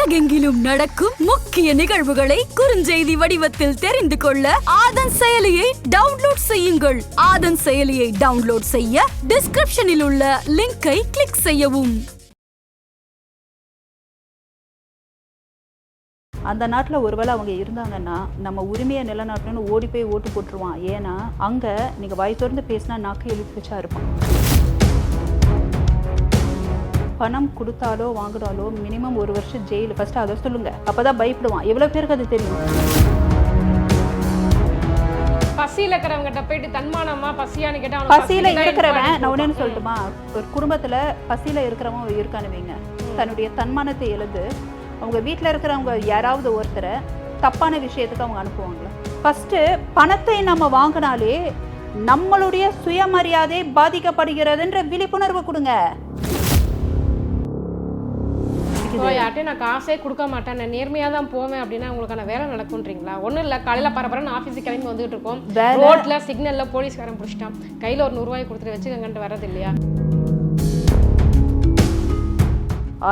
உலகெங்கிலும் நடக்கும் முக்கிய நிகழ்வுகளை குறுஞ்செய்தி வடிவத்தில் தெரிந்து கொள்ள ஆதன் செயலியை டவுன்லோட் செய்யுங்கள். ஆதன் செயலியை டவுன்லோட் செய்ய டிஸ்கிரிப்ஷனில் உள்ள லிங்கை கிளிக் செய்யவும். அந்த நாட்டில் ஒருவேளை அவங்க இருந்தாங்கன்னா நம்ம உரிமையை நிலநாட்டணும்னு ஓடி போய் ஓட்டு போட்டுருவான். ஏன்னா அங்கே நீங்கள் வாய் திறந்து பேசினா நாக்கு எழுப்பிச்சா இருப்பான். பணம் கொடுத்தாலோ வாங்குறாலோ மினிமம் ஒரு வருஷம் ஜெயில் ஃபர்ஸ்ட் அதை சொல்லுங்க. அப்பதான் பயப்படுவான். எவ்வளோ பேருக்கு அது தெரியும்? பசியில இருக்கிறவங்கிட்ட போயிட்டு தன்மானமா பசியான்னு கேட்டா அவனுக்கு பசியில இருக்கிறவன் நான் போட்டு. சொல்லட்டுமா? ஒரு குடும்பத்துல பசியில இருக்கிறவன் இருக்கான்னு வைங்க. தன்னுடைய தன்மானத்தை எழுது அவங்க வீட்ல இருக்கிறவங்க யாராவது ஒருத்தரை தப்பான விஷயத்துக்கு அவங்க அனுப்புவாங்களா? ஃபர்ஸ்ட் பணத்தை நம்ம வாங்கினாலே நம்மளுடைய சுயமரியாதை பாதிக்கப்படுகிறதுன்ற விழிப்புணர்வு கொடுங்க. இப்போ யார்ட்டையும் நான் காசே கொடுக்க மாட்டேன். நான் நேர்மையா தான் போவேன் அப்படின்னா உங்களுக்கான வேலை நடக்கும்ன்றீங்களா? ஒண்ணும் இல்ல காலையில பரபரன்னு ஆஃபீஸுக்கு கிளம்பி வந்துட்டு இருக்கோம். ரோட்ல சிக்னல்ல போலீஸ்காரன் பிடிச்சிட்டான். கையில ஒரு நூறுரூவாய் கொடுத்துட்டு வச்சுக்கங்கன்ட்டு வர்றது இல்லையா?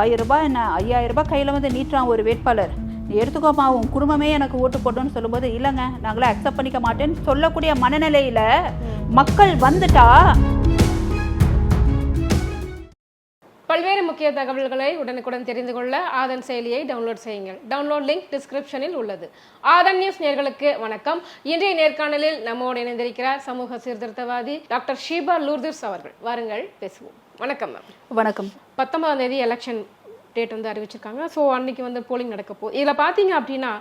ஆயிரம் ரூபாய் என்ன? ஐயாயிரம் ரூபாய் கையில வந்து நீட்டுறான் ஒரு வேட்பாளர். நீ எடுத்துக்கோமா உன் குடும்பமே எனக்கு ஓட்டு போட்டோன்னு சொல்லும்போது இல்லைங்க நாங்களே அக்செப்ட் பண்ணிக்க மாட்டேன்னு சொல்லக்கூடிய மனநிலையில மக்கள் வந்துட்டா பல்வேறு முக்கிய தகவல்களை உடனுக்குடன் தெரிந்து கொள்ள ஆதன் செயலியை டவுன்லோட் செய்யுங்கள். டவுன்லோட் லிங்க் டிஸ்கிரிப்ஷனில் உள்ளது. ஆதன் நியூஸ் நேர்களுக்கு வணக்கம். இன்றைய நேர்காணலில் நம்மோடு இணைந்திருக்கிறார் சமூக சீர்திருத்தவாதி டாக்டர் ஷீபா லூர்திர்ஸ் அவர்கள். வாருங்கள் பேசுவோம். வணக்கம் மேம் வணக்கம். பத்தொன்பதாம் தேதி எலெக்ஷன் டேட் வந்து அறிவிச்சிருக்காங்க. ஸோ அன்னைக்கு வந்து போலிங் நடக்க போகுது இதில் பார்த்தீங்க அப்படின்னா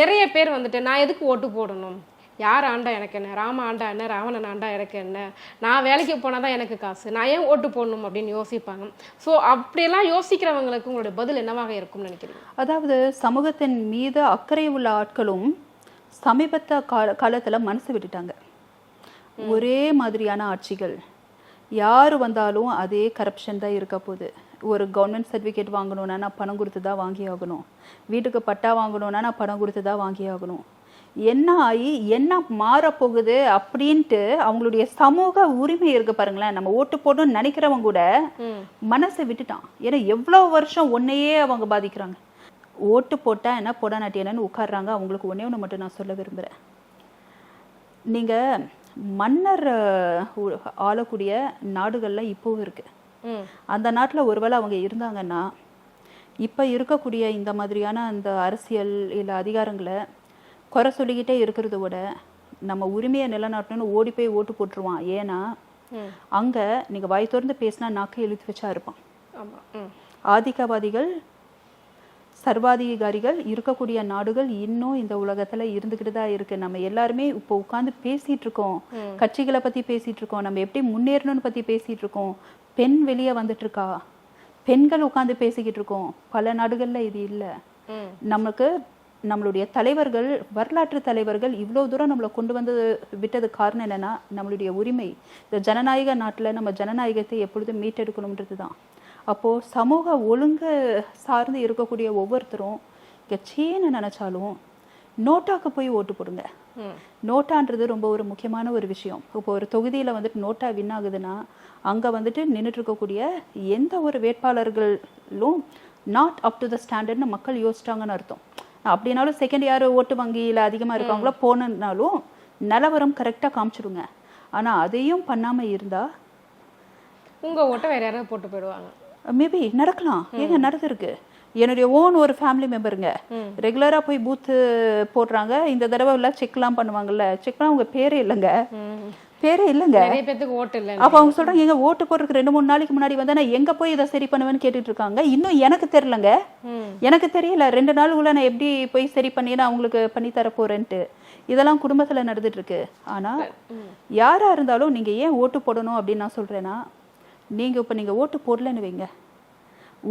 நிறைய பேர் வந்துட்டு நான் எதுக்கு ஓட்டு போடணும்? யார் ஆண்டா எனக்கு என்ன? ராம ஆண்டா என்ன? ராவணன் ஆண்டா எனக்கு என்ன? நான் வேலைக்கு போனால் தான் எனக்கு காசு. நான் ஏன் ஓட்டு போடணும் அப்படின்னு யோசிப்பாங்க. ஸோ அப்படியெல்லாம் யோசிக்கிறவங்களுக்கு உங்களுடைய பதில் என்னவாக இருக்கும்னு நினைக்கிறீங்க? அதாவது சமூகத்தின் மீது அக்கறை உள்ள ஆட்களும் சமீபத்த கால காலத்தில் மனசு விட்டுட்டாங்க. ஒரே மாதிரியான ஆட்சிகள். யார் வந்தாலும் அதே கரப்ஷன் தான் இருக்க போகுது. ஒரு கவர்மெண்ட் சர்டிஃபிகேட் வாங்கணும்னா நான் பணம் கொடுத்து தான் வாங்கி ஆகணும் வீட்டுக்கு பட்டா வாங்கணும்னா நான் பணம் கொடுத்து தான் வாங்கி ஆகணும் என்ன ஆகி என்ன மாறப்போகுது அப்படின்ட்டு அவங்களுடைய சமூக உரிமை இருக்கு பாருங்களேன். நம்ம ஓட்டு போடணும்னு நினைக்கிறவங்க கூட மனசை விட்டுட்டான். ஏன்னா எவ்வளோ வருஷம் ஒன்னையே அவங்க பாதிக்கிறாங்க. ஓட்டு போட்டா என்ன போடானாட்டி என்னன்னு உட்கார்றாங்க. அவங்களுக்கு ஒண்ணே ஒன்று மட்டும் நான் சொல்ல விரும்புகிறேன் நீங்க மன்னர் ஆளக்கூடிய நாடுகள்ல இப்போவும் இருக்கு. ம். அந்த நாட்டில் ஒருவேளை அவங்க இருந்தாங்கன்னா இப்போ இருக்கக்கூடிய இந்த மாதிரியான அந்த அரசியல் இல்லை அதிகாரங்களை குறை சொல்லிக்கிட்டே இருக்கிறத விட நம்ம உரிமையை நிலநாட்டணும்னு ஓடி போய் ஓட்டு போட்டுருவான். ஏன்னா அங்கே நீங்கள் வாய் திறந்து பேசினா நாக்கு இழுத்து வச்சா இருப்பான். ஆதிக்கவாதிகள் சர்வாதிகாரிகள் இருக்கக்கூடிய நாடுகள் இன்னும் இந்த உலகத்துல இருந்துகிட்டு தான் இருக்கு. நம்ம எல்லாருமே இப்போ உட்கார்ந்து பேசிட்டு இருக்கோம். கட்சிகளை பத்தி பேசிட்டு இருக்கோம். நம்ம எப்படி முன்னேறணும்னு பத்தி பேசிட்டு இருக்கோம். பெண் வெளியே வந்துட்டு இருக்கா? பெண்கள் உட்கார்ந்து பேசிக்கிட்டு இருக்கோம். பல நாடுகள்ல இது இல்ல. நமக்கு நம்மளுடைய தலைவர்கள் வரலாற்று தலைவர்கள் இவ்வளோ தூரம் நம்மளை கொண்டு வந்து விட்டது காரணம் என்னன்னா நம்மளுடைய உரிமை. இந்த ஜனநாயக நாட்டுல நம்ம ஜனநாயகத்தை எப்பொழுதும் மீட்டெடுக்கணுன்றது தான் அப்போ சமூக ஒழுங்கு சார்ந்து இருக்கக்கூடிய ஒவ்வொருத்தரும் இங்க சீன்னு நினைச்சாலும் நோட்டாக்கு போய் ஓட்டு போடுங்க. நோட்டான்றது ரொம்ப ஒரு முக்கியமான ஒரு விஷயம். இப்போ ஒரு தொகுதியில வந்துட்டு நோட்டா வின் ஆகுதுன்னா அங்க வந்துட்டு நின்றுட்டு இருக்கக்கூடிய எந்த ஒரு வேட்பாளர்களும் நாட் அப் டு த ஸ்டாண்டர்ட்னு மக்கள் யோசிச்சிட்டாங்கன்னு அர்த்தம். அப்படின்னாலும் செகண்ட் யார் ஓட்டு வங்கியில அதிகமா இருக்காங்களோ போனனாலும் நிலவரம் கரெக்டா காமிச்சிடுங்க. ஆனா அதையும் பண்ணாம இருந்தா உங்க ஓட்டை வேற யாராவது போட்டு போயிடுவாங்க. மேபி நடக்கலாம். ஏங்க நடந்திருக்கு என்னுடைய ஓன் ஒரு ஃபேமிலி மெம்பருங்க ரெகுலரா போய் பூத்து போடுறாங்க. இந்த தடவை எல்லாம் செக்லாம் பண்ணுவாங்கல்ல. செக் பண்ணா அவங்க பேரே இல்லைங்க. பேரே இல்லைங்க. நிறைய பேத்துக்கு ஓட்டு இல்லை அப்ப அவங்க சொல்றாங்க. எங்க ஓட்டு போடுறதுக்கு ரெண்டு மூணு நாளைக்கு முன்னாடி வந்து நான் எங்க போய் இதை சரி பண்ணுவேன்னு கேட்டுட்டு இருக்காங்க. இன்னும் எனக்கு தெரியலங்க. எனக்கு தெரியல. ரெண்டு நாளுக்குள்ள நான் எப்படி போய் சரி பண்ணி நான் அவங்களுக்கு பண்ணி தர போறேன்ட்டு. இதெல்லாம் குடும்பத்துல நடந்துட்டு இருக்கு. ஆனா யாரா இருந்தாலும் நீங்க ஏன் ஓட்டு போடணும் அப்படின்னு நான் சொல்றேன்னா நீங்க இப்ப நீங்க ஓட்டு போடலன்னு வைங்க.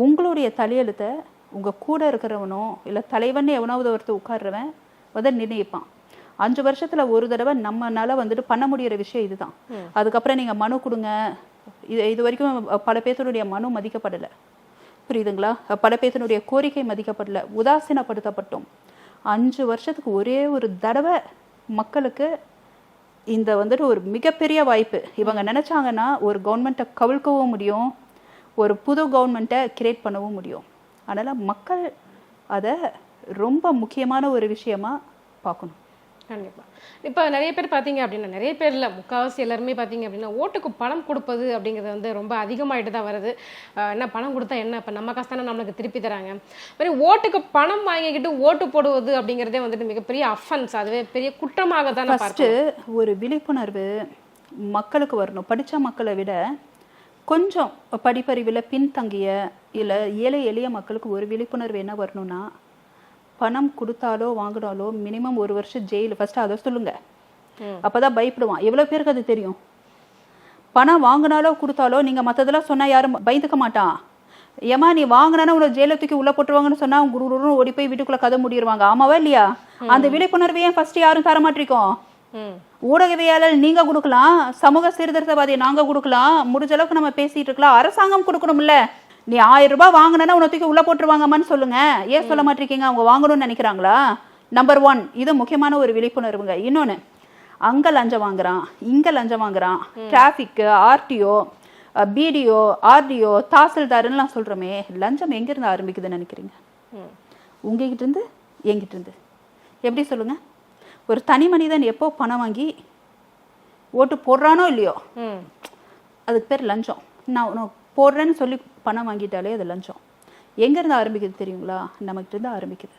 உங்களுடைய தலையெழுத்தை உங்க கூட இருக்கிறவனோ இல்ல தலைவன் எவனாவது ஒருத்தர் உட்கார்றவன் வந்து நிர்ணயிப்பான். அஞ்சு வருஷத்துல ஒரு தடவை நம்மனால வந்துட்டு பண்ண முடியிற விஷயம் இதுதான். அதுக்கப்புறம் நீங்க மனு கொடுங்க. இது இது வரைக்கும் பல பேர்த்தோடைய மனு மதிக்கப்படலை. புரியுதுங்களா? பல பேர்த்தினுடைய கோரிக்கை மதிக்கப்படல. உதாசீனப்படுத்தப்பட்டோம். அஞ்சு வருஷத்துக்கு ஒரே ஒரு தடவை மக்களுக்கு இந்த வந்துட்டு ஒரு மிகப்பெரிய வாய்ப்பு. இவங்க நினைச்சாங்கன்னா ஒரு கவர்மெண்ட்டை கவிழ்க்கவும் முடியும். ஒரு புது கவர்மெண்ட்டை கிரியேட் பண்ணவும் முடியும். அதனால மக்கள் அதை ரொம்ப முக்கியமான ஒரு விஷயமா பார்க்கணும். கண்டிப்பா. இப்போ நிறைய பேர் பார்த்தீங்க அப்படின்னா நிறைய பேர் இல்லை முக்கால்வாசி எல்லாருமே பார்த்தீங்க அப்படின்னா ஓட்டுக்கு பணம் கொடுப்பது அப்படிங்கிறது வந்து ரொம்ப அதிகமாயிட்டு தான் வருது. என்ன பணம் கொடுத்தா என்ன? இப்போ நம்ம காசு தானே நம்மளுக்கு திருப்பி தராங்க. மாதிரி ஓட்டுக்கு பணம் வாங்கிக்கிட்டு ஓட்டு போடுவது அப்படிங்கிறதே வந்துட்டு மிகப்பெரிய அஃபன்ஸ் அதுவே பெரிய குற்றமாக தானே ஃபஸ்ட்டு ஒரு விழிப்புணர்வு மக்களுக்கு வரணும். படித்த மக்களை விட கொஞ்சம் படிப்பறிவில் பின்தங்கிய இல்லை ஏழை எளிய மக்களுக்கு ஒரு விழிப்புணர்வு என்ன வரணும்னா பணம் கொடுத்தாலோ வாங்கினாலோ மினிமம் ஒரு வருஷம் ஜெயில். ஃபஸ்ட்டு அதை சொல்லுங்க. அப்பதான் பயப்படுவான். எவ்வளோ பேருக்கு அது தெரியும்? பணம் வாங்கினாலோ கொடுத்தாலோ நீங்கள் மற்றதெல்லாம் சொன்னால் யாரும் பயந்துக்க மாட்டான் ஏமா நீ வாங்கினா உங்களை ஜெயில தூக்கி உள்ள போட்டுருவாங்கன்னு சொன்னா அவங்க குருன்னு ஓடி போய் வீட்டுக்குள்ள கதை முடிடுவாங்க ஆமாவா இல்லையா? அந்த விழிப்புணர்வு ஏன் ஃபர்ஸ்ட் யாரும் தர மாட்டிருக்கோம் ம். ஊடகவியலாளர் நீங்க கொடுக்கலாம் சமூக சீர்திருத்தவாதி நாங்க கொடுக்கலாம் முடிஞ்ச அளவுக்கு நம்ம பேசிட்டு இருக்கலாம். அரசாங்கம் கொடுக்கணும்ல. நீ ஆயிரம் ரூபாய் வாங்கினா உன்னை தூக்கி உள்ள போட்டுருவாங்கம்மான்னு சொல்லுங்க. ஏன் சொல்ல மாட்டிருக்கீங்க? அவங்க வாங்கணும்னு நினைக்கிறாங்களா? நம்பர் ஒன் இது முக்கியமான ஒரு விழிப்புணர்வுங்க. இன்னொன்னு அங்க லஞ்சம் வாங்குறான் இங்க லஞ்சம் வாங்குறான். டிராஃபிக் ஆர்டிஓ பிடிஓ ஆர்டிஓ தாசில்தார்லாம் சொல்றோமே லஞ்சம் எங்க இருந்து ஆரம்பிக்குதுன்னு நினைக்கிறீங்க? உங்ககிட்ட இருந்து என்கிட்ட இருந்து. எப்படி சொல்லுங்க? ஒரு தனி மனிதன் எப்போ பணம் வாங்கி ஓட்டு போடுறானோ இல்லையோ அதுக்கு பேர் லஞ்சம். நான் போடுறேன்னு சொல்லி பணம் வாங்கிட்டாலே அது லஞ்சம். எங்கேருந்து ஆரம்பிக்குது தெரியுங்களா? நம்மகிட்ட ஆரம்பிக்குது.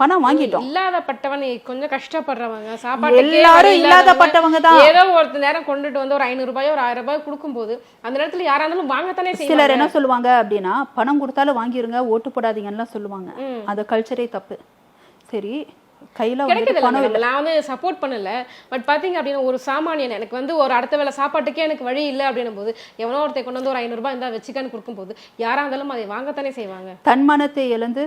பணம் வாங்கிட்டோம். இல்லாதப்பட்டவன் கொஞ்சம் கஷ்டப்படுறவங்க சாப்பாட்டுக்கே எல்லாரும் வழி இல்லாதப்பட்டவங்க தான். ஏதோ ஒரு நேரம் கொண்டுட்டு வந்து ஒரு ஐநூறு ரூபாயோ ஒரு ஆயிரம் ரூபாய் கொடுக்கும்போது அந்த நேரத்துல யாரா இருந்தாலும் வாங்கத்தானே சிலர் என்ன சொல்லுவாங்க அப்படின்னா பணம் கொடுத்தாலும் வாங்கிருங்க ஓட்டு போடாதீங்கன்னுலாம் சொல்லுவாங்க. அந்த கல்ச்சரே தப்பு. சரி கையில கிடைக்குது நான் வந்து சப்போர்ட் பண்ணல. பட் பாத்தீங்க அப்படின்னா ஒரு சாமானியன் எனக்கு வந்து ஒரு அடுத்த வேளை சாப்பாட்டுக்கே எனக்கு வழி இல்லை அப்படின்னும் போது எவனோ ஒருத்தர் கொண்டு வந்து ஒரு ஐநூறு ரூபாய் இருந்தா வச்சுக்கான்னு கொடுக்கும்போது யாரா இருந்தாலும் அதை வாங்கத்தானே செய்வாங்க. தன்மானத்தை இழந்து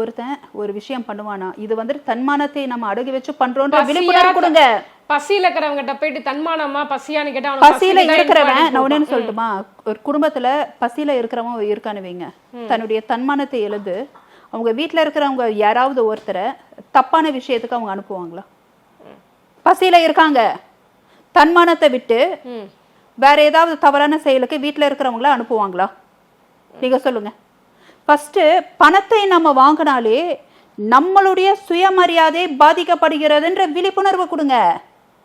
ஒருத்தன் ஒரு விஷயம் பண்ணுவானா? இது வந்துட்டு தன்மானத்தை நம்ம அடகு வச்சு பண்றோன்ற விழிப்புணர்வு கொடுங்க. பசியில இருக்கிறவங்கிட்ட போயிட்டு தன்மானமா பசியான்னு கேட்டா பசியில இருக்கிறவன் நான் ஒண்ணு சொல்லட்டுமா? ஒரு குடும்பத்துல பசியில இருக்கிறவன் இருக்கான்னு வைங்க. தன்னுடைய தன்மானத்தை இழந்து அவங்க வீட்ல இருக்கிறவங்க யாராவது ஒருத்தரை தப்பான விஷயத்துக்கு அவங்க அனுப்புவாங்களா? பசியில இருக்காங்க. தன்மானத்தை விட்டு. வேற ஏதாவது தவறான செயலுக்கு வீட்ல இருக்கிறவங்கள அனுப்புவாங்களா? நீங்க சொல்லுங்க. ஃபர்ஸ்ட் பணத்தை நம்ம வாங்கினாலே நம்மளுடைய சுயமரியாதை பாதிக்கப்படுகிறதுன்ற விழிப்புணர்வு கொடுங்க.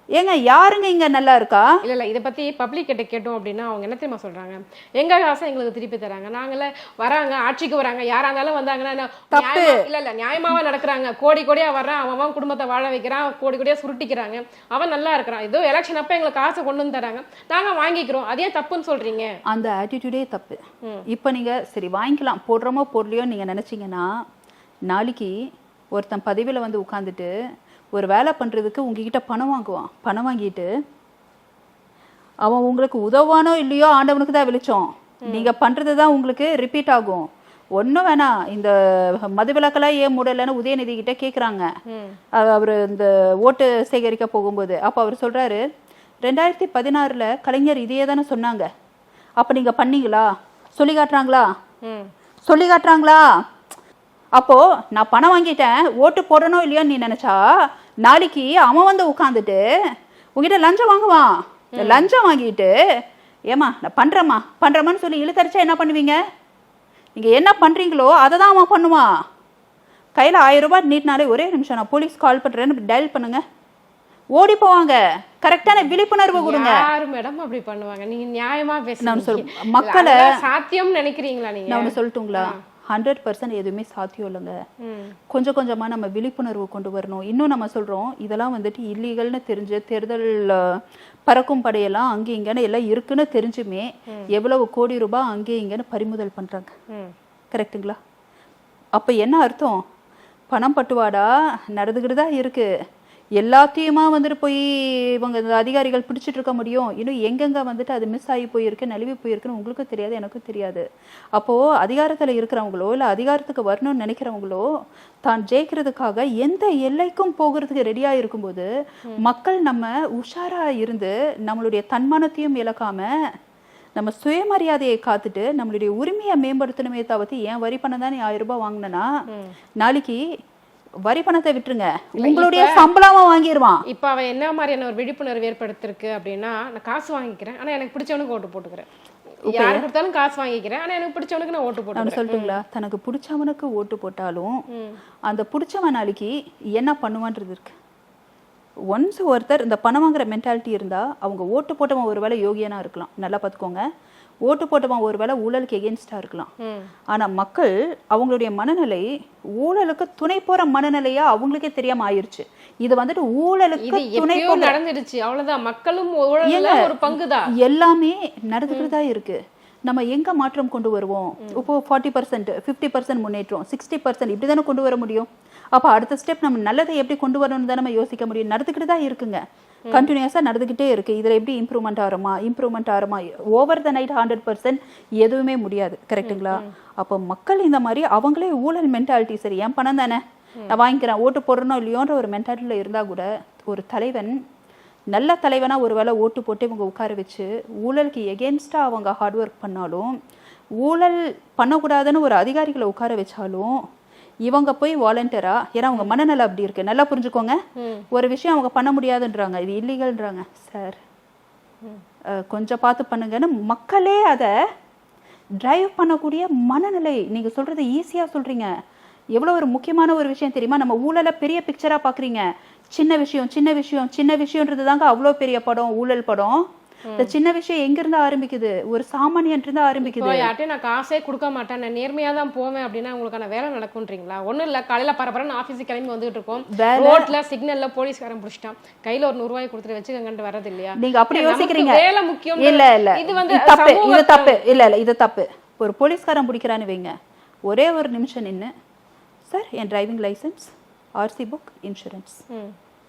ஏங்க யாருங்க இங்க நல்லா இருக்கா? இல்ல இல்ல இதை பத்தி பப்ளிக் கிட்ட கேட்டோம் அப்படின்னா அவங்க என்ன தெரியுமா சொல்றாங்க? எங்க காசை எங்களுக்கு திருப்பி தராங்க. நாங்கள வராங்க ஆட்சிக்கு வராங்க. யாரா இருந்தாலும் வந்தாங்கன்னா நியாயமா- இல்ல இல்ல நியாயமாவா நடக்கிறாங்க. கோடி கோடியா வர்றான் அவன் அவன் குடும்பத்தை வாழ வைக்கிறான் கோடி கோடியா சுருட்டிக்கிறாங்க. அவன் நல்லா இருக்கிறான். ஏதோ எலெக்ஷன் அப்ப எங்களுக்கு காசை கொண்டு வந்து தராங்க. நாங்க வாங்கிக்கிறோம். அதே தப்புன்னு சொல்றீங்க? அந்த ஆட்டிடியூடே தப்பு. இப்போ நீங்க சரி வாங்கிக்கலாம். போடுறோமோ போடலையோ நீங்க நினைச்சீங்கன்னா நாளைக்கு ஒருத்தன் பதவியில வந்து உட்காந்துட்டு ஒரு வேலை பண்றதுக்கு உங்ககிட்ட பணம் வாங்குவான். பணம் வாங்கிட்டு அவன் உங்களுக்கு உதவானோ இல்லையோ ஆண்டவனுக்கு தான் வெளிச்சம். நீங்க பண்றது தான் உங்களுக்கு ரிப்பீட் ஆகும். ஒன்றும் வேணாம். இந்த மதுவிலக்கெல்லாம் ஏன் மூடலைன்னு உதயநிதி கிட்ட கேட்குறாங்க அவர் இந்த ஓட்டு சேகரிக்க போகும்போது அப்போ அவர் சொல்றாரு ரெண்டாயிரத்தி பதினாறுல கலைஞர் இதையே தானே சொன்னாங்க. அப்போ நீங்க பண்ணீங்களா? சொல்லி காட்டுறாங்களா? சொல்லி காட்டுறாங்களா? அப்போ நான் பணம் வாங்கிட்டேன் ஓட்டு போடணும் இல்லையோன்னு நீ நினைச்சா நாளைக்கு அவன் வந்து உட்காந்துட்டு உங்ககிட்ட லஞ்சம் வாங்குவான். லஞ்சம் வாங்கிட்டு ஏமா நான் பண்றேம்மா பண்றேம்மான்னு சொல்லி இழுத்தரிச்சா என்ன பண்ணுவீங்க? நீங்க என்ன பண்றீங்களோ அதை தான் அவன் பண்ணுவான். கையில ஆயிரம் ரூபாய் நீட்டினாலே ஒரே நிமிஷம் நான் போலீஸ் கால் பண்றேன்னு டயல் பண்ணுங்க. ஓடி போவாங்க. கரெக்டான விழிப்புணர்வு கொடுங்க. யாரு மேடம் அப்படி பண்ணுவாங்க? நீங்க நியாயமா இல்ல, மக்களை சாத்தியம் நினைக்கிறீங்களா நீங்க? நான் சொல்லட்டுங்களா? ஹண்ட்ரட் பர்சன்ட் எதுவுமே சாத்தியம் இல்லைங்க. கொஞ்சம் கொஞ்சமா நம்ம விழிப்புணர்வு கொண்டு வரணும். இன்னும் நம்ம சொல்றோம் இதெல்லாம் வந்துட்டு இல்லீகல்னு தெரிஞ்சு தேர்தல் பறக்கும் படையெல்லாம் அங்கே இங்கன்னு எல்லாம் இருக்குன்னு தெரிஞ்சுமே எவ்வளவு கோடி ரூபாய் அங்கே இங்கன்னு பறிமுதல் பண்றாங்க. ம். கரெக்ட்டுங்களா? அப்ப என்ன அர்த்தம்? பணம் பட்டுவாடா? நடந்துக்கிட்டு தான் இருக்கு. எல்லாத்தையுமா வந்துட்டு போய் இவங்க இந்த அதிகாரிகள் பிடிச்சிட்டு இருக்க முடியும்? இன்னும் எங்கெங்க வந்துட்டு அது மிஸ் ஆகி போயிருக்கு நழுவி போயிருக்குன்னு உங்களுக்கும் தெரியாது எனக்கும் தெரியாது. அப்போ அதிகாரத்துல இருக்கிறவங்களோ இல்ல அதிகாரத்துக்கு வரணும்னு நினைக்கிறவங்களோ தான் ஜெயிக்கிறதுக்காக எந்த எல்லைக்கும் போகிறதுக்கு ரெடியா இருக்கும்போது மக்கள் நம்ம உஷாரா இருந்து நம்மளுடைய தன்மானத்தையும் இழக்காம நம்ம சுயமரியாதையை காத்துட்டு நம்மளுடைய உரிமையை மேம்படுத்தணுமே தவிர்த்து ஏன் வரி பணம் தான் ஆயிரம் ரூபாய் வாங்கினா நாளைக்கு வரி பணத்தை விட்டுருங்க. உங்களுடைய சம்பளமா வாங்கிடுவான் இப்போ அவன் என்ன மாதிரியான ஒரு விழிப்புணர்வு ஏற்படுத்திருக்கு அப்படின்னா நான் காசு வாங்கிக்கிறேன். ஆனா எனக்கு பிடிச்சவனுக்கு ஓட்டு போட்டுக்கிறேன். யாரு கொடுத்தாலும் காசு வாங்கிக்கிறேன். ஆனா எனக்கு பிடிச்சவனுக்கு நான் ஓட்டு போட்டுக்கிறேன். சொல்லட்டுங்களா? தனக்கு பிடிச்சவனுக்கு ஓட்டு போட்டாலும் அந்த பிடிச்சவன் நாளைக்கு என்ன பண்ணுவான்றது இருக்கு? ஒன்ஸ் ஒருத்தர் இந்த பணம் வாங்குற மென்டாலிட்டி இருந்தா அவங்க ஓட்டு போட்டவன் ஒருவேளை யோகியனா இருக்கலாம். நல்லா பார்த்துக்கோங்க. ஓட்டு போட்டவன் ஒருவேளை ஊழலுக்கு எகென்ஸ்டா இருக்கலாம். ஆனா மக்கள் அவங்களுடைய மனநிலை ஊழலுக்கு துணை போற மனநிலையா அவங்களுக்கே தெரியாம ஆயிருச்சு. இது வந்துட்டு ஊழலுக்கு துணை நடந்துடுச்சு. அவ்வளவுதான். மக்களும் ஒரு பங்குதான். எல்லாமே நடந்துக்கிட்டு தான் இருக்கு. நம்ம எங்க மாற்றம் கொண்டு வருவோம்? இப்போ ஃபார்ட்டி பர்சன்ட் ஃபிஃப்டி பர்சன்ட் முன்னேற்றம் சிக்ஸ்டி பர்சன்ட் இப்படி தானே கொண்டு வர முடியும்? அப்போ அடுத்த ஸ்டெப் நம்ம நல்லதை எப்படி கொண்டு வரணும்னு தான் நம்ம யோசிக்க முடியும். நடந்துக்கிட்டு தான் இருக்குங்க. கண்டினியூஸாக நடந்துக்கிட்டே இருக்கு. இதில் எப்படி இம்ப்ரூவ்மெண்ட் ஆகிறோமா? Improvement ஆகிறோமா? Over the night hundred percent எதுவுமே முடியாது. கரெக்ட்டுங்களா அப்போ மக்கள் இந்த மாதிரி அவங்களே ஊழல் மென்டாலிட்டி சரி என் பணம் தானே? நான் வாங்கிக்கிறேன். ஓட்டு போடணும் இல்லையோன்ற ஒரு மென்டாலிட்டியில் இருந்தால் கூட ஒரு தலைவன் நல்ல தலைவனா ஒருவேளை ஓட்டு போட்டு இவங்க உட்கார வச்சு ஊழலுக்கு எகென்ஸ்டா அவங்க ஹார்ட் ஒர்க் பண்ணாலும் ஊழல் பண்ணக்கூடாதுன்னு ஒரு அதிகாரிகளை உட்கார வச்சாலும் இவங்க போய் வாலண்டியரா ஏன்னா அவங்க மனநலம் அப்படி இருக்கு. நல்லா புரிஞ்சுக்கோங்க. ஒரு விஷயம் அவங்க பண்ண முடியாதுன்றாங்க. இது இல்லீகல்ன்றாங்க. சார் கொஞ்சம் பார்த்து பண்ணுங்கன்னு மக்களே அதை டிரைவ் பண்ணக்கூடிய மனநிலை. நீங்க சொல்றது ஈஸியா சொல்றீங்க. எவ்வளவு ஒரு முக்கியமான ஒரு விஷயம் தெரியுமா? நம்ம ஊழலை பெரிய பிக்சரா பாக்குறீங்க சின்ன விஷயம் சின்ன விஷயம் சின்ன விஷயம்ன்றது தாங்க அவ்வளோ பெரிய படம் ஊழல் படம். இந்த சின்ன விஷயம் எங்க இருந்து ஆரம்பிக்குது? ஒரு சாமானியன் இருந்து ஆரம்பிக்குது யார்ட்டையும் நான் காசே கொடுக்க மாட்டேன். நான் நேர்மையா தான் போவேன் அப்படின்னா உங்களுக்கான வேலை நடக்கும்ன்றீங்களா? ஒண்ணும் இல்ல. காலையில பரபரன்னு ஆபீஸுக்கு கிளம்பி வந்துட்டு இருக்கோம். ரோட்ல சிக்னல்ல போலீஸ்காரன் பிடிச்சிட்டான். கையில ஒரு நூறு ரூபாய் கொடுத்துட்டு வச்சுக்கங்கன்ட்டு வரது இல்லையா நீங்க அப்படி யோசிக்கிறீங்க. வேலை முக்கியம் இல்ல இல்ல. இது வந்து தப்பு. இது தப்பு. இல்ல இல்ல. இது தப்பு. ஒரு போலீஸ்காரன் பிடிக்கிறான்னு வைங்க. ஒரே ஒரு நிமிஷம் நின்னு சார் என் driving licence RC book insurance.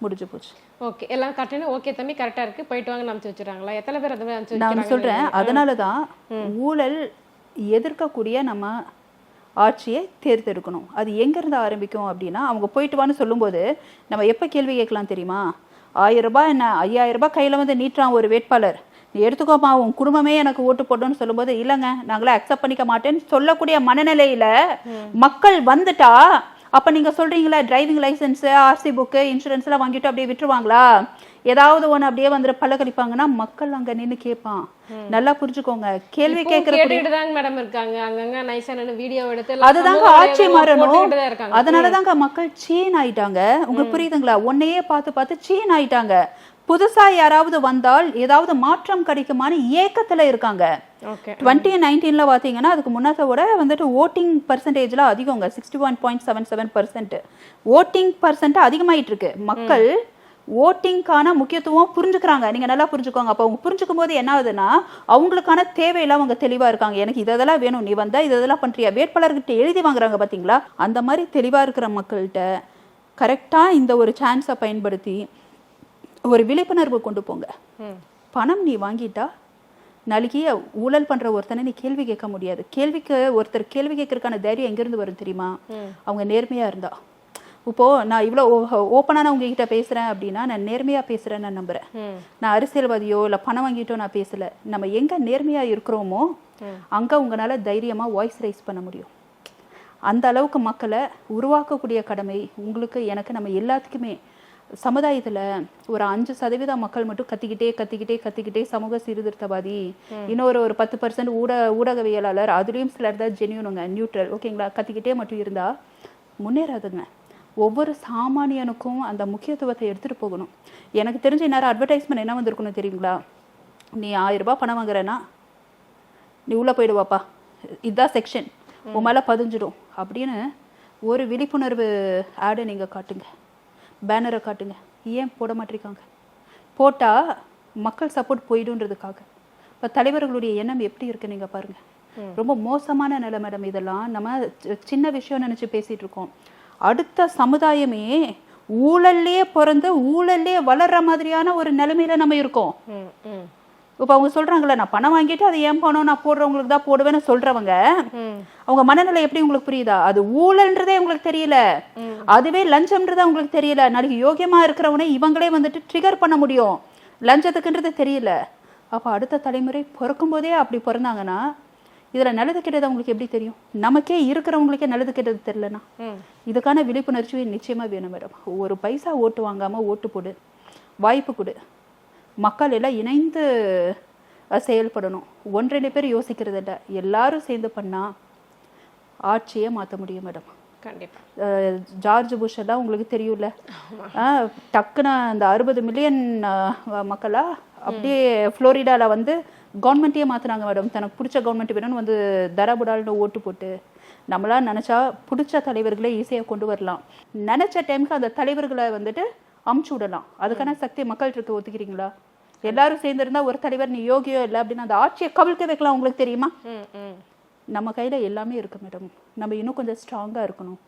முடிஞ்சு போச்சு. ஓகே எல்லாம் கரெக்டான ஓகே தம்பி கரெக்டா இருக்கு. போயிட்டு வாங்க அனுப்பிச்சு வச்சிருக்காங்களா எத்தனை பேர் அந்த மாதிரி நான் சொல்றேன் அதனால தான் ஊழல் எதிர்க்கக்கூடிய நம்ம ஆட்சியை தேர்ந்தெடுக்கணும். அது எங்கேருந்து ஆரம்பிக்கும் அப்படின்னா அவங்க போயிட்டு வான்னு சொல்லும்போது நம்ம எப்போ கேள்வி கேட்கலாம் தெரியுமா? ஆயிரம் ரூபாய் என்ன? ஐயாயிரம் ரூபாய் கையில் வந்து நீட்டுறான் ஒரு வேட்பாளர். நீ எடுத்துக்கோமா உன் குடும்பமே எனக்கு ஓட்டு போடணும்னு சொல்லும்போது இல்லைங்க நாங்களே அக்செப்ட் பண்ணிக்க மாட்டேன்னு சொல்லக்கூடிய மனநிலையில மக்கள் வந்துட்டா அப்ப நீங்க சொல்றீங்களா driving licence RC book insurance எல்லாம் வாங்கிட்டு அப்படியே விட்டுருவாங்களா? ஏதாவது ஒண்ணு அப்படியே வந்து பல்ல கடிப்பாங்கன்னா மக்கள் அங்க நின்னு கேட்பான் நல்லா புரிஞ்சுக்கோங்க. கேள்வி கேட்கற கேட்டுட்டு தாங்க மேடம் இருக்காங்க. அங்கங்க நைஸா நின்னு வீடியோ எடுத்து அதுதாங்க ஆட்சி மாறணும். அதனாலதாங்க மக்கள் சீன் ஆயிட்டாங்க. உங்களுக்கு புரியுதுங்களா? உன்னையே பார்த்து பார்த்து சீன் ஆயிட்டாங்க. புதுசா யாராவது வந்தால் ஏதாவது மாற்றம் கிடைக்குமான்னு ஏக்கத்துல இருக்காங்க. டுவெண்ட்டி நைன்டீனில் பார்த்தீங்கன்னா அதுக்கு முன்னத்தை விட வந்துட்டு ஓட்டிங் பர்சன்டேஜ்ல அதிகங்க sixty one point seven seven percent voting percent அதிகமாயிட்டு இருக்கு. மக்கள் ஓட்டிங்க்கான முக்கியத்துவம் புரிஞ்சுக்கிறாங்க. நீங்க நல்லா புரிஞ்சுக்கோங்க. அப்போ அவங்க புரிஞ்சுக்கும் போது என்ன ஆகுதுன்னா அவங்களுக்கான தேவையெல்லாம் அவங்க தெளிவா இருக்காங்க. எனக்கு இதெல்லாம் வேணும் நீ வந்தா இதெல்லாம் பண்றியா? வேட்பாளர்கிட்ட எழுதி வாங்குறாங்க பாத்தீங்களா? அந்த மாதிரி தெளிவா இருக்கிற மக்கள்கிட்ட கரெக்டா இந்த ஒரு சான்ஸை பயன்படுத்தி ஒரு விழிப்புணர்வு கொண்டு போங்க. பணம் நீ வாங்கிட்டா நாளைக்கு ஊழல் பண்ற ஒருத்தனை நீ கேள்வி கேட்க முடியாது. கேள்விக்கு ஒருத்தர் கேள்வி கேட்கறதுக்கான தைரியம் எங்கிருந்து வரும் தெரியுமா? அவங்க நேர்மையா இருந்தா. இப்போ நான் இவ்வளோ ஓப்பனாக நான் உங்ககிட்ட பேசுறேன் அப்படின்னா நான் நேர்மையா பேசுறேன்னு நான் நம்புறேன். நான் அரசியல்வாதியோ இல்ல பணம் வாங்கிட்டோ நான் பேசல. நம்ம எங்க நேர்மையா இருக்கிறோமோ அங்க உங்களால தைரியமா வாய்ஸ் ரைஸ் பண்ண முடியும். அந்த அளவுக்கு மக்களை உருவாக்கக்கூடிய கடமை உங்களுக்கு எனக்கு நம்ம எல்லாத்துக்குமே சமுதாயத்துல ஒரு அஞ்சு சதவீத மக்கள் மட்டும் கத்திக்கிட்டே கத்திக்கிட்டே கத்திக்கிட்டே சமூக சீர்திருத்தவாதி இன்னொரு ஒரு பத்து பர்சன்ட் ஊட ஊடகவியலாளர் அதுலயும் சிலர் தான் ஜென்யூனுங்க நியூட்ரல் ஓகேங்களா கத்திக்கிட்டே மட்டும் இருந்தா முன்னேறாதுங்க. ஒவ்வொரு சாமானியனுக்கும் அந்த முக்கியத்துவத்தை எடுத்துட்டு போகணும். எனக்கு தெரிஞ்ச நேரம் அட்வர்டைஸ்மெண்ட் என்ன வந்திருக்கணும் தெரியுங்களா? நீ ஆயிரம் ரூபாய் பணம் வாங்குறேன்னா நீ உள்ள போயிடுவாப்பா இதுதான் செக்ஷன் உன் மேல பதிஞ்சிடும். அப்படின்னு ஒரு விழிப்புணர்வு ஆடை நீங்க காட்டுங்க. பேனரை காட்டுங்க. ஏன் போட மாட்டிருக்காங்க? போட்டா மக்கள் சப்போர்ட் போயிடுன்றதுக்காக இப்ப தலைவர்களுடைய எண்ணம் எப்படி இருக்கு நீங்க பாருங்க. ரொம்ப மோசமான நிலை மேடம் இதெல்லாம் நம்ம சின்ன விஷயம் நினைச்சு பேசிட்டு இருக்கோம். அடுத்த சமுதாயமே ஊழல்லையே பிறந்து ஊழல்லையே வளர்ற மாதிரியான ஒரு நிலைமையில நம்ம இருக்கோம். இப்போ அவங்க சொல்றாங்கல்ல நான் பணம் வாங்கிட்டு அது ஏன் பணம் நான் போடுறவங்களுக்கு தான் போடுவேன்னு சொல்றவங்க அவங்க மனநிலை எப்படி உங்களுக்கு புரியுதா? அது ஊழல்ன்றதே உங்களுக்கு தெரியல. அதுவே லஞ்சம்ன்றதே உங்களுக்கு தெரியல. நாளைக்கு யோகியமா இருக்கிறவனே இவங்களே வந்துட்டு ட்ரிகர் பண்ண முடியும். லஞ்சத்துக்குன்றது தெரியல. அப்ப அடுத்த தலைமுறை பிறக்கும் போதே அப்படி பிறந்தாங்கன்னா இதுல நல்லது கெட்டது அவங்களுக்கு எப்படி தெரியும்? நமக்கே இருக்கிறவங்களுக்கே நல்லது கெட்டது தெரியலனா இதுக்கான விழிப்புணர்ச்சி நிச்சயமா வேணும் மேடம் ஒரு பைசா ஓட்டு வாங்காம ஓட்டு போடு. வாய்ப்பு கொடு. மக்கள் எல்லாம் இணைந்து செயல்படணும். ஒன்று ரெண்டு பேர் யோசிக்கிறது இல்லை. எல்லாரும் சேர்ந்து பண்ணா ஆட்சியை மாற்ற முடியும் மேடம். கண்டிப்பா. அஹ் ஜார்ஜ் புஷ் எல்லாம் உங்களுக்கு தெரியும்ல? டக்குன்னு அந்த அறுபது மில்லியன் மக்களா அப்படியே ஃப்ளோரிடால வந்து கவர்மெண்ட்டையே மாத்துனாங்க மேடம். தனக்கு பிடிச்ச கவர்மெண்ட் வேணும்னு வந்து தரபுடால்னு ஓட்டு போட்டு நம்மளா நினைச்சா பிடிச்ச தலைவர்களை ஈஸியாக கொண்டு வரலாம். நினைச்ச டைமுக்கு அந்த தலைவர்களை வந்துட்டு அமுச்சு விடலாம். அதுக்கான சக்தி மக்கள் இருக்கு ஒத்துக்கிறீங்களா எல்லாரும் சேர்ந்திருந்தா ஒரு தலைவர் நீ யோகியோ இல்லை அப்படின்னு அந்த ஆட்சியை கவிழ்க்க வைக்கலாம் உங்களுக்கு தெரியுமா? நம்ம கையில் எல்லாமே இருக்கு மேடம். நம்ம இன்னும் கொஞ்சம் ஸ்ட்ராங்காக இருக்கணும்.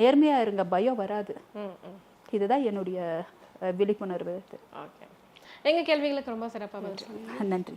நேர்மையாக இருங்க பயம் வராது. இதுதான் என்னுடைய விழிப்புணர்வு. எங்க கேள்விகளுக்கு ரொம்ப சிறப்பா பதில் சொன்னீங்க. நன்றி.